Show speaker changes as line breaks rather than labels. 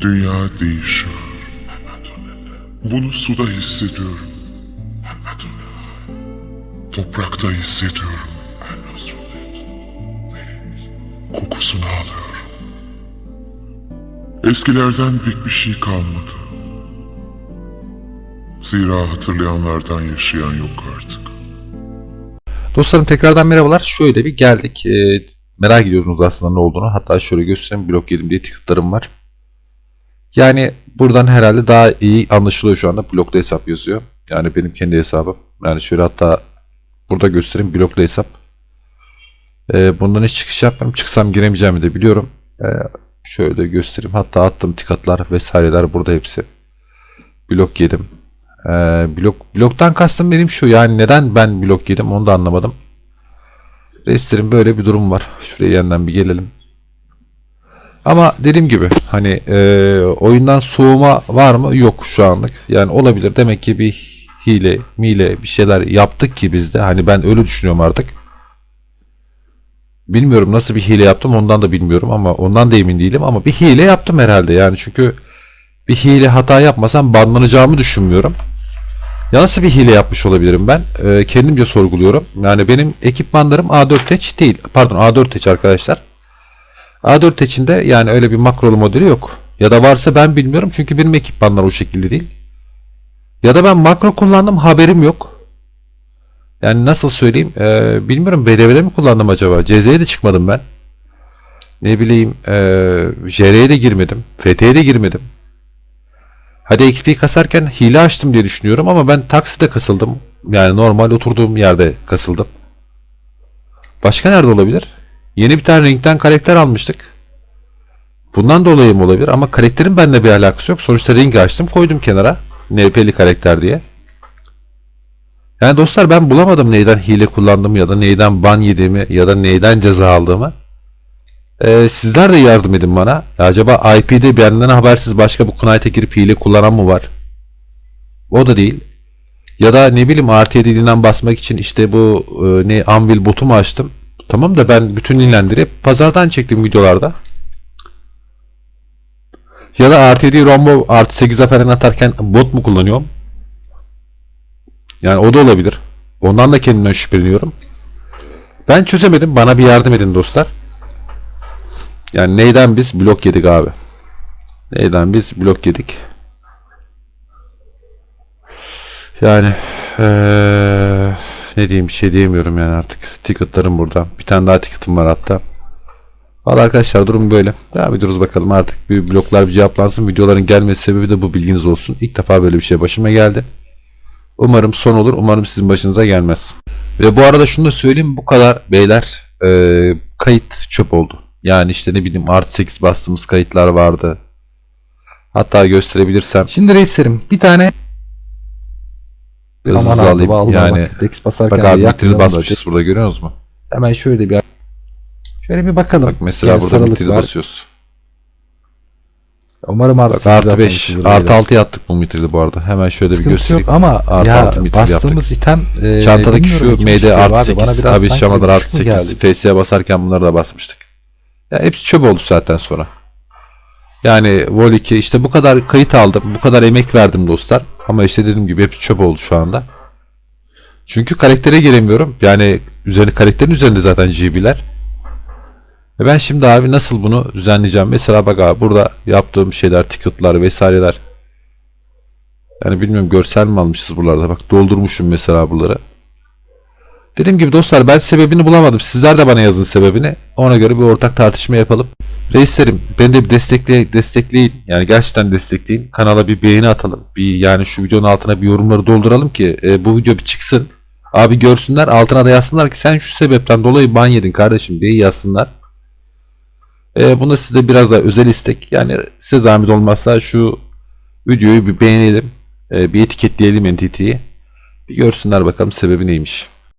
Dünya değişiyor. Bunu suda hissediyorum. Toprakta hissediyorum. Kokusunu alıyorum. Eskilerden pek bir şey kalmadı. Zira hatırlayanlardan yaşayan yok artık.
Dostlarım tekrardan merhabalar. Şöyle bir geldik. Merak ediyordunuz aslında ne olduğunu. Hatta şöyle göstereyim. Blok 7 diye ticketlarım var. Yani buradan herhalde daha iyi anlaşılıyor şu anda. Bloklu hesap yazıyor. Yani benim kendi hesabım. Yani şöyle hatta burada göstereyim. Bloklu hesap. Ee, bundan hiç çıkış yapmam. Çıksam giremeyeceğimi de biliyorum. Ee, şöyle göstereyim. Hatta attım ticketlar vesaireler burada hepsi. Blok yedim. Ee, blok bloktan kastım benim şu yani neden ben blok yedim onu da anlamadım. Reislerin böyle bir durum var. Şuraya yeniden bir gelelim. Ama dediğim gibi hani e, oyundan soğuma var mı? Yok şu anlık. Yani olabilir. Demek ki bir hile, mile bir şeyler yaptık ki biz de. Hani ben öyle düşünüyorum artık. Bilmiyorum nasıl bir hile yaptım ondan da bilmiyorum ama ondan da emin değilim ama bir hile yaptım herhalde yani çünkü bir hile hata yapmasam banlanacağımı düşünmüyorum. Ya nasıl bir hile yapmış olabilirim ben? Ee, kendimce sorguluyorum. Yani benim ekipmanlarım A4 Tech değil. Pardon A4 Tech arkadaşlar. A4 Tech'in de yani öyle bir makrolu modeli yok. Ya da varsa ben bilmiyorum çünkü benim ekipmanlar o şekilde değil. Ya da ben makro kullandım haberim yok. Yani nasıl söyleyeyim ee, bilmiyorum BDV'de mi kullandım acaba? CZ'ye de çıkmadım ben. Ne bileyim ee, JR'ye de girmedim. FT'ye de girmedim. Hadi XP kasarken hile açtım diye düşünüyorum ama ben takside kasıldım. Yani normal oturduğum yerde kasıldım. Başka nerede olabilir? Yeni bir tane ringden karakter almıştık. Bundan dolayı mı olabilir? Ama karakterin benimle bir alakası yok. Sonuçta ring açtım koydum kenara. NP'li karakter diye. Yani dostlar ben bulamadım neyden hile kullandım ya da neyden ban yediğimi ya da neyden ceza aldığımı. Ee, sizler de yardım edin bana. Acaba IP'de benden habersiz başka bu Knight'a girip hile kullanan mı var? O da değil. Ya da ne bileyim RT dediğinden basmak için işte bu e, ne Anvil botu mu açtım? Tamam da ben bütün inlendirip pazardan çektim videolarda. Ya da RTD Rombo artı 8'e falan atarken bot mu kullanıyorum? Yani o da olabilir. Ondan da kendimden şüpheleniyorum. Ben çözemedim. Bana bir yardım edin dostlar. Yani neyden biz blok yedik abi? Neyden biz blok yedik? Yani eee, ne diyeyim bir şey diyemiyorum yani artık. Ticketlarım burada. Bir tane daha ticketim var hatta. Valla arkadaşlar durum böyle. Devam ediyoruz bakalım artık bir bloklar bir cevaplansın. Videoların gelmesi sebebi de bu bilginiz olsun. İlk defa böyle bir şey başıma geldi. Umarım son olur. Umarım sizin başınıza gelmez. Ve bu arada şunu da söyleyeyim. Bu kadar beyler eee, kayıt çöp oldu. Yani işte ne bileyim artı 8 bastığımız kayıtlar vardı. Hatta gösterebilirsem.
Şimdi reislerim bir tane
Biraz hızlı alayım.
vallahi
Yani
Dex basarken
bak abi
bir da.
basmışız burada görüyor musunuz?
Hemen şöyle bir şöyle bir bakalım.
Bak mesela
Gel,
burada
var.
basıyoruz.
Umarım artı
Bak artı 5
yapmamışızdır
artı
beyler.
6 attık bu mitrili bu arada. Hemen şöyle bir
Sıkıntı
göstereyim.
yok ama
Artı
ya
altı mitril
bastığımız item e,
Çantadaki şu MD artı
abi, bana
8
biraz
abi şamalar
bir
artı
düşük mü
8
geldi?
FS'ye basarken bunları da basmıştık. Ya hepsi çöp oldu zaten sonra. Yani Vol 2 işte bu kadar kayıt aldım. Bu kadar emek verdim dostlar. Ama işte dediğim gibi hepsi çöp oldu şu anda. Çünkü karaktere giremiyorum. Yani üzerine karakterin üzerinde zaten GB'ler. Ve ben şimdi abi nasıl bunu düzenleyeceğim? Mesela bak abi burada yaptığım şeyler, ticketlar vesaireler. Yani bilmiyorum görsel mi almışız buralarda? Bak doldurmuşum mesela buraları. Dediğim gibi dostlar ben sebebini bulamadım. Sizler de bana yazın sebebini. Ona göre bir ortak tartışma yapalım. Reislerim beni de bir destekle, destekleyin. Yani gerçekten destekleyin. Kanala bir beğeni atalım. Bir yani şu videonun altına bir yorumları dolduralım ki e, bu video bir çıksın. Abi görsünler altına da yazsınlar ki sen şu sebepten dolayı ban yedin kardeşim diye yazsınlar. E, bunda size biraz daha özel istek. Yani size zahmet olmazsa şu videoyu bir beğenelim. E, bir etiketleyelim NTT'yi. Bir görsünler bakalım sebebi neymiş.